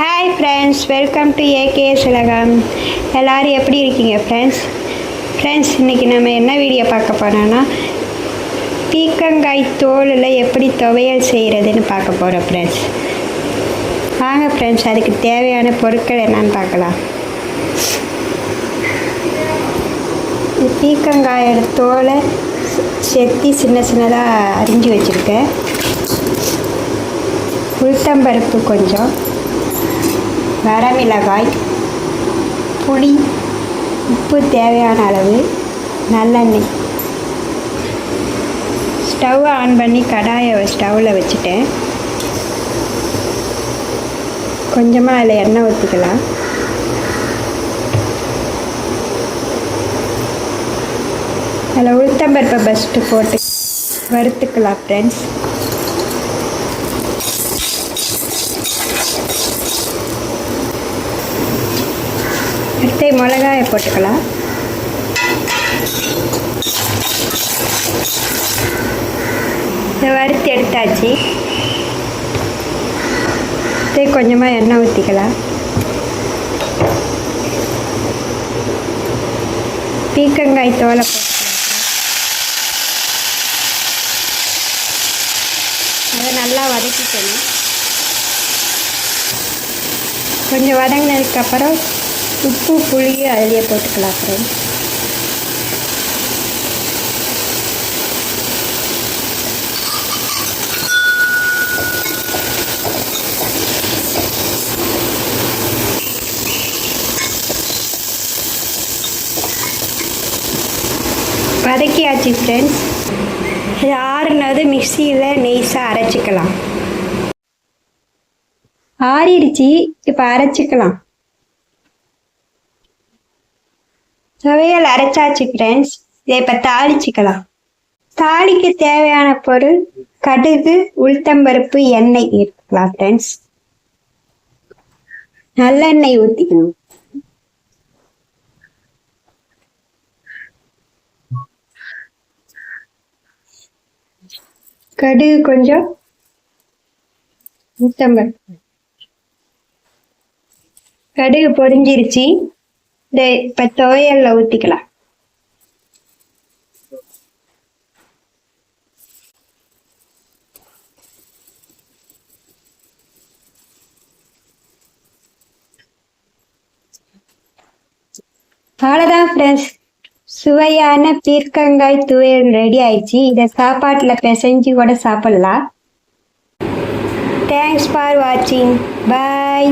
Hi friends welcome to AK Chilakam எல்லோரும் எப்படி இருக்கீங்க ஃப்ரெண்ட்ஸ் ஃப்ரெண்ட்ஸ் இன்றைக்கி நம்ம என்ன வீடியோ பார்க்க போனோன்னா பீக்கங்காய் தோலில் எப்படி துவையல் செய்கிறதுன்னு பார்க்க போகிறோம் ஃப்ரெண்ட்ஸ் வாங்க ஃப்ரெண்ட்ஸ் அதுக்கு தேவையான பொருட்கள் என்னன்னு பார்க்கலாம். பீக்கங்காயோட தோலை செத்தி சின்ன சின்னதாக அரிஞ்சு வச்சுருக்கேன். உளுத்தம்பருப்பு கொஞ்சம். வரமிளகாய் புளி உப்பு தேவையான அளவு நல்லெண்ணெய். ஸ்டவ் ஆன் பண்ணி கடாயை ஸ்டவ்வில் வச்சுட்டேன். கொஞ்சமாக அதில் எண்ணெய் ஊற்றிக்கலாம் அதில் உளுத்தம்பருப்பை பஸ்ட்டு போட்டு வறுத்துக்கலாம் ஃப்ரெண்ட்ஸ் மிளகாயை போட்டுக்கலாம். இதை வறுத்து எடுத்தாச்சு. அடுத்து கொஞ்சமாக எண்ணெய் ஊற்றிக்கலாம் பீக்கங்காய் தோலை போட்டுக்கலாம் அதை நல்லா வதக்கிக்கணும். கொஞ்சம் வதங்கினதுக்கப்புறம் உப்பு புளியும் அதிலே போட்டுக்கலாம் ஃப்ரெண்ட்ஸ் வதக்கியாச்சு ஃப்ரெண்ட்ஸ் இது ஆறுனது மிக்சியில் நெய்ஸாக அரைச்சிக்கலாம். ஆறிடுச்சு இப்போ அரைச்சிக்கலாம். துவையல் அரைச்சாச்சு ஃப்ரெண்ட்ஸ் இதை இப்போ தாளிச்சிக்கலாம். தாளிக்கு தேவையான பொருள் கடுகு உளுத்தம்பருப்பு எண்ணெய் இருக்கலாம் ஃப்ரெண்ட்ஸ் நல்லெண்ணெய் ஊற்றிக்கணும் கடுகு கொஞ்சம் உளுத்தம்பருப்பு கடுகு பொரிஞ்சிருச்சு. இப்போ துவையல்ல ஊற்றிக்கலாம் அவ்வளோதான் ஃப்ரெண்ட்ஸ் சுவையான பீர்க்கங்காய் துவையல் ரெடி ஆயிடுச்சு. இதை சாப்பாட்டில் பிசைஞ்சு கூட சாப்பிட்லாம். தேங்க்ஸ் ஃபார் வாட்சிங் பாய்